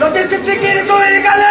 নদীর চিত্রে তৈরি গেলে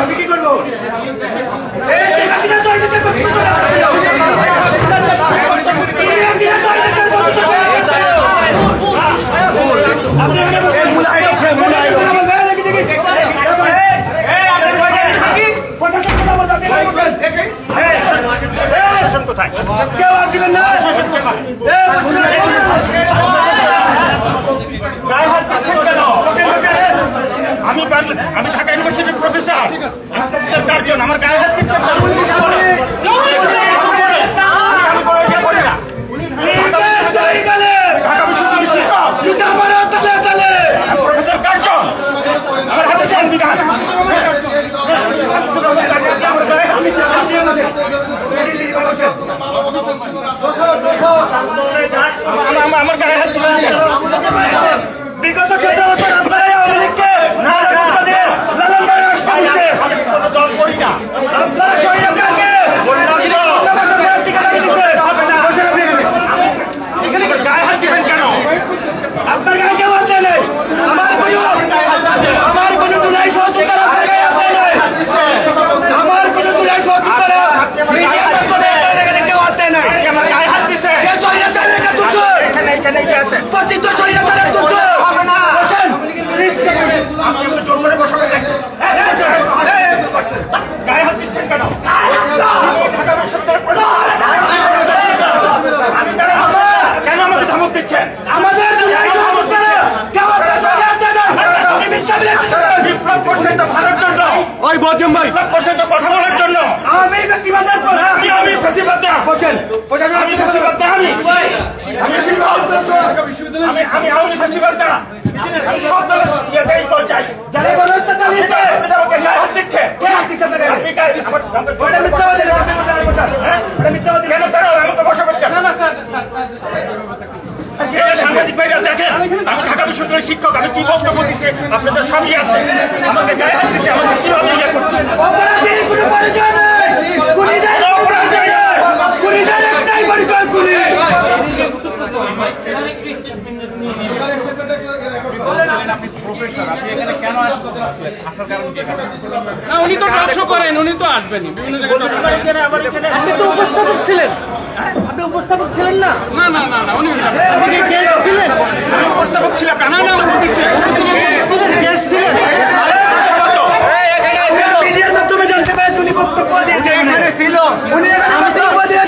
আমি কি করব? আপনি কোথায়? কেউ আর না। আমি আমি ঢাকা ইউনিভার্সিটির প্রফেসর। আমার গায়ে হাত করিম ভাই আপনার কথা বলার জন্য আমি ব্যক্তিবাদের পর আমি না বলেন বলেন আমি ফাঁসিবাদ না আমি আমি আমি আমি আমি সব দলের শিক্ষক আমি কি বক্তব্য দিচ্ছি আপনাদের সবই আছে। আমাকে গায়ে দিচ্ছে আমাকে কীভাবে ইয়ে উনি তো করেন উনি তো আসবেন আপনি তো উপস্থাপক ছিলেন। আপনি উপস্থাপক ছিলেন না? না না না উনি ছিলেন? উপস্থাপক ছিলেন না না উনি বক্তব্য দিয়েছেন। উনি বক্তব্য দিয়েছেন।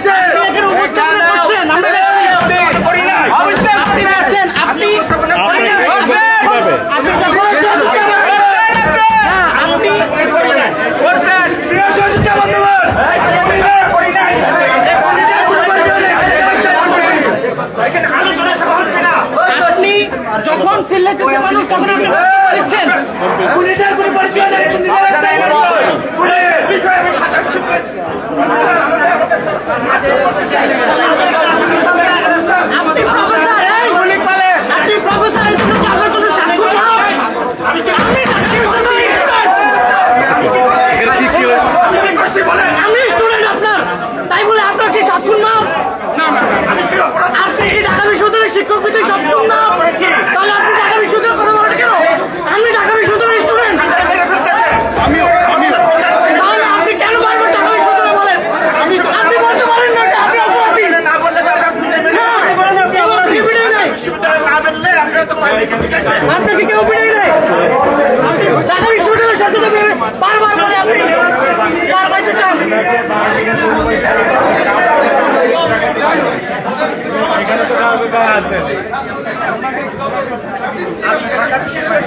এখানে তো হবে বা আছে আমি ঢাকা বিশ্ববিদ্যালয়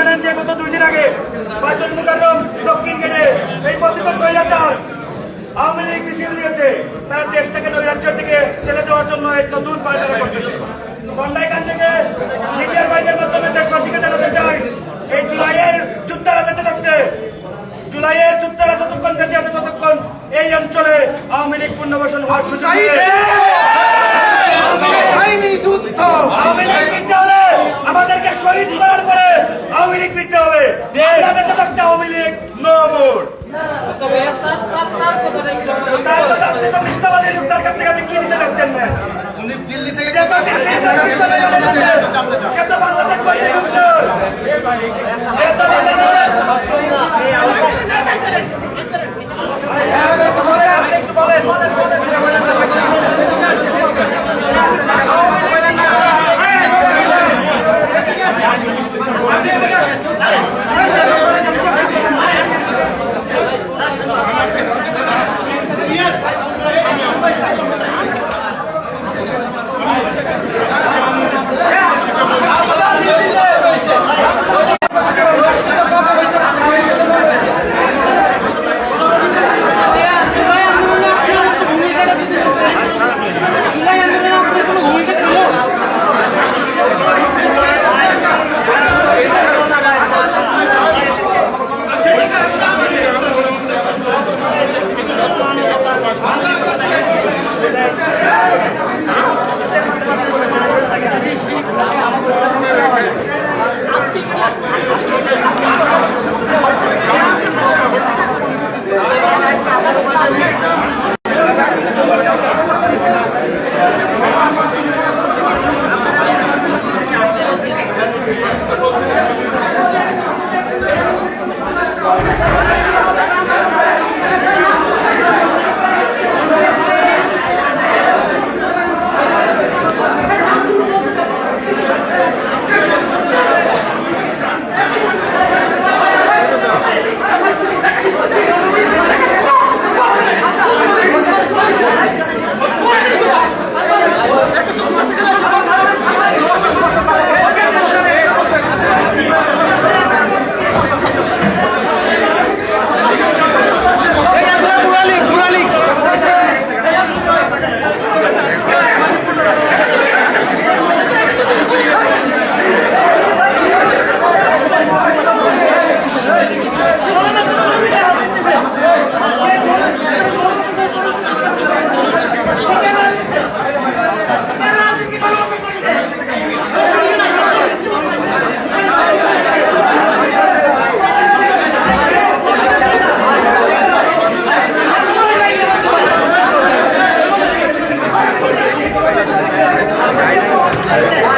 জানেন যে গত দুই দিন আগে বাইতুল মুকাররম দক্ষিণ গেটে এই পতিত স্বৈরাচার। আওয়ামী লীগ মিছিল দিয়েছে তারা দেশটাকে নৈরাজ্যের দিকে ঠেলে দেওয়ার জন্য এক নতুন পায়তারা করতেছে। থেকে বাইদের মাধ্যমে দেশবাসীকে জানাতে চাই এই জুলাইয়ের যুদ্ধারা বেঁচে থাকতে। জুলাইয়ের যুদ্ধারা যতক্ষণ বেঁচে আছে ততক্ষণ এই অঞ্চলে আওয়ামী লীগ পুনর্বাসন হওয়ার সুযোগ আমাদেরকে শহীদ করার পরে আওয়ামী লীগ ফিরতে হবে আমরা বেঁচে থাকতে আওয়ামী লীগ নো মোর তবে তার তার তার কথাটা একটু তার কাছ থেকে মিথ্যাবাদী লোক তার কাছ থেকে আপনি কি নিতে যাচ্ছেন। না। উনি দিল্লি থেকে সে তো মিথ্যাবাদী লোক তো বাংলাদেশ 네.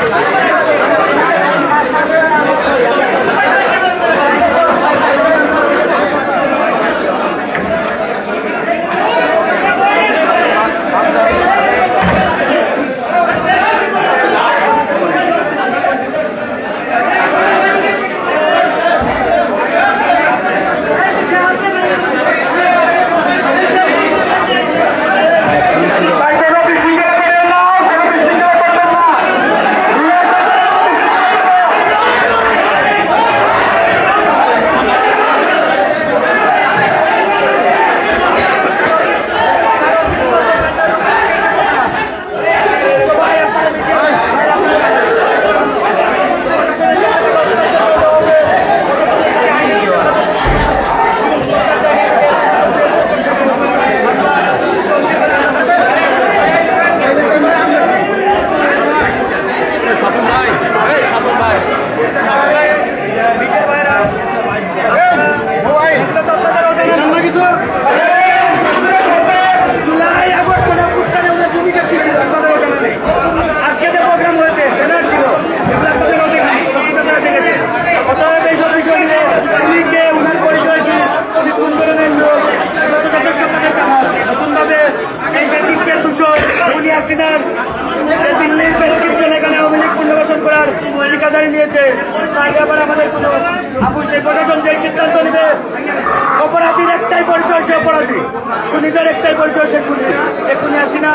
খুনিদের একটাই পরিচয়, সে খুনি। সে খুনি হাসিনা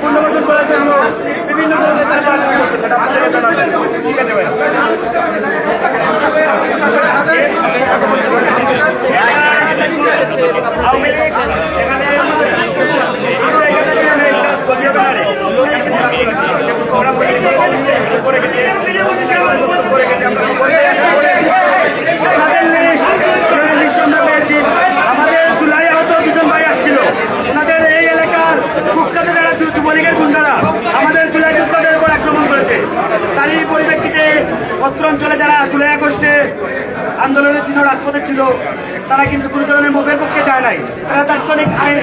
পুনর্বাসন করার জন্য বিভিন্ন আছে। করে আমরা আমাদের জুলাই আহত দুজন ভাই আসছিল ওনাদের এই এলাকার কুখ্যাত যারা যু- যুবলীগের গুন্ডারা আমাদের জুলাই যোদ্ধাদের উপর আক্রমণ করেছে তারই পরিপ্রেক্ষিতে অত্র অঞ্চলে যারা জুলাই আগস্টে আন্দোলনের ছিল রাজপথে ছিল তারা কিন্তু কোনো ধরনের মুভের পক্ষে যায় নাই। তারা তাৎক্ষণিক আইন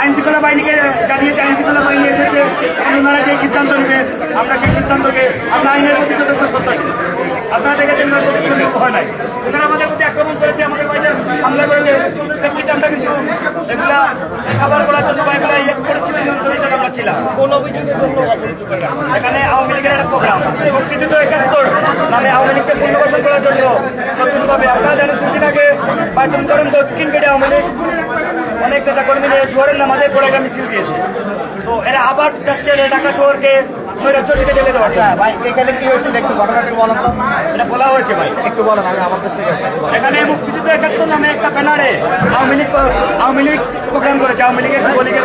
আইন শৃঙ্খলা বাহিনীকে জানিয়েছে, আইন শৃঙ্খলা বাহিনী এসেছে ওনারা যে সিদ্ধান্ত নেবে, আমরা সেই সিদ্ধান্তকে, আমরা আইনের প্রতি যথেষ্ট শ্রদ্ধাশীল। আপনারা দেখেছেন কোনো নাই। ওনারা আমাদের প্রতি আক্রমণ করেছে, আমাদের বাইরে হামলা করেছে ব্যক্তিতে আমরা কিন্তু এগুলা খাবার করার জন্য বা এগুলা ইয়ে করেছিলাম নিয়ন্ত্রণের আমরা ছিলাম এখানে আওয়ামী লীগের একটা প্রোগ্রাম মুক্তিযুদ্ধ একাত্তর নামে আওয়ামী লীগকে পুনর্বাসন করার জন্য নতুনভাবে আপনারা জানেন দুদিন আগে পাইতুম করেন দক্ষিণ গেটে আওয়ামী লীগ অনেক নেতা কর্মী নিয়ে জোয়ারের নামাজের পরে একটা মিছিল দিয়েছে। তো এরা আবার যাচ্ছে ঢাকা শহরকে নৈরাজ্য ঢেলে দেওয়ার ভাই এখানে কি হয়েছিল? একটু ঘটনাটি বলেন তো। এটা বলা হয়েছে ভাই। একটু বলেন আমি আমার কাছে এখানে মুক্তিযুদ্ধ একাত্তর নামে একটা ব্যানারে আওয়ামী লীগ আওয়ামী লীগ প্রোগ্রাম করেছে আওয়ামী লীগের যুবলীগের।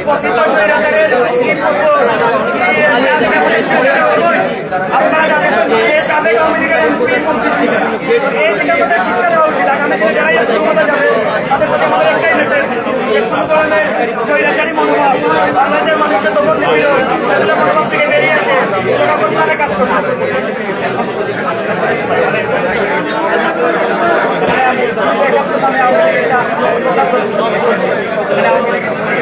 কথিত স্বৈরাচারের আপনারা জানেন সে সাবেক আওয়ামী লীগের এমপি মন্ত্রী ছিলেন এই থেকে আমাদের শিক্ষা দেওয়া উচিত আগামী দিনে যারাই আসলে ক্ষমতা যাবে তাদের প্রতি আমাদের একটাই মেসেজ যে কোনো ধরনের স্বৈরাচারী মনোভাব বাংলাদেশের মানুষকে দখল নিপীড়ন এগুলো মনোভাব থেকে বেরিয়ে আসে জনকল্যাণে কাজ করতে হবে আমি আওয়ামী লীগের